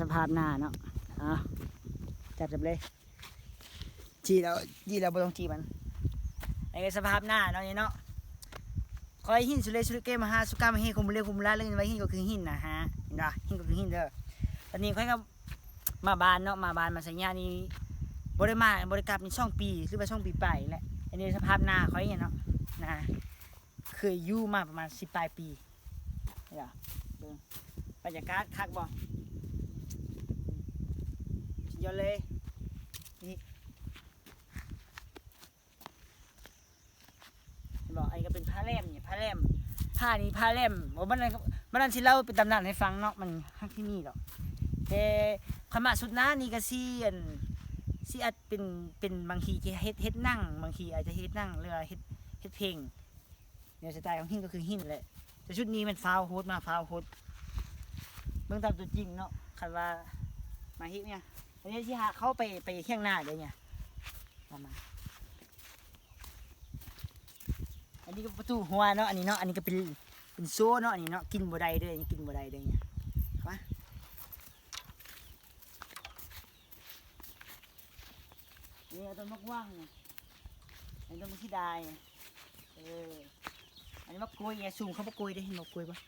สภาพหน้าเนาะอะจับจับเลยจีแล้วจีแล้วบ่ต้องจีมันไอ้สภาพหน้าเนาะเนาะคอยหินสุเลสุเลเกมาหาสุกามาเฮคุมเลคุมลาเล่นไว้หินก็คือหินนะฮะเห็นปะหินก็คือหินเด้อตอนนี้ค่อยก็มาบานเนาะมาบานมาสัญญานี่บริมาบริกรรมนี่ช่องปีหรือว่าช่องปีไปแหละอันนี้สภาพหน้าคอยเนี่ยเนาะนะเคยอยู่มาประมาณสิบปลายปีเดี๋ยวเบิ่งบรรยากาศคักบ่ ยอเลยนี่บอกไอ้ก็เป็นผ้าแลมเนี่ยผ้าแลมผ้านี้ผ้าแลมโอ้มันนั่นมันนั่นที่เล่าเป็นตำนานให้ฟังเนาะมันข้างที่นี่หรอกแต่ขมาสุดหน้านี่ก็ซีอันซีอาจเป็นเป็นบางทีจะเฮ็ดเฮ็ดนั่งบางทีอาจจะเฮ็ดนั่งหรือว่าเฮ็ดเฮ็ดเพลงเนี่ยสไตล์ของหินก็คือหินแหละแต่ชุดนี้มันฟาวโฮดมาฟาวโฮดเบื้องตามตัวจริงเนาะคันว่ามาฮิเนี่ย อันนี้ที่หาเขาไปไปเที่ยงหน้าเดี๋ยวเนี่ยประมาณอันนี้ก็ประตูหัวเนาะอันนี้เนาะอันนี้ก็เป็นเป็นโซ่เนาะอันนี้เนาะกินบ่ได้เด้ออันนี้กินบ่ได้เด้อเนี่ยเข้ามาอันนี้ต้นมะกว่างเนี่ยอันนี้ต้นมะขี้ดายเอออันนี้มะกรูดเนี่ยสูงเขามะกรูดได้เห็นมะกรูดปะ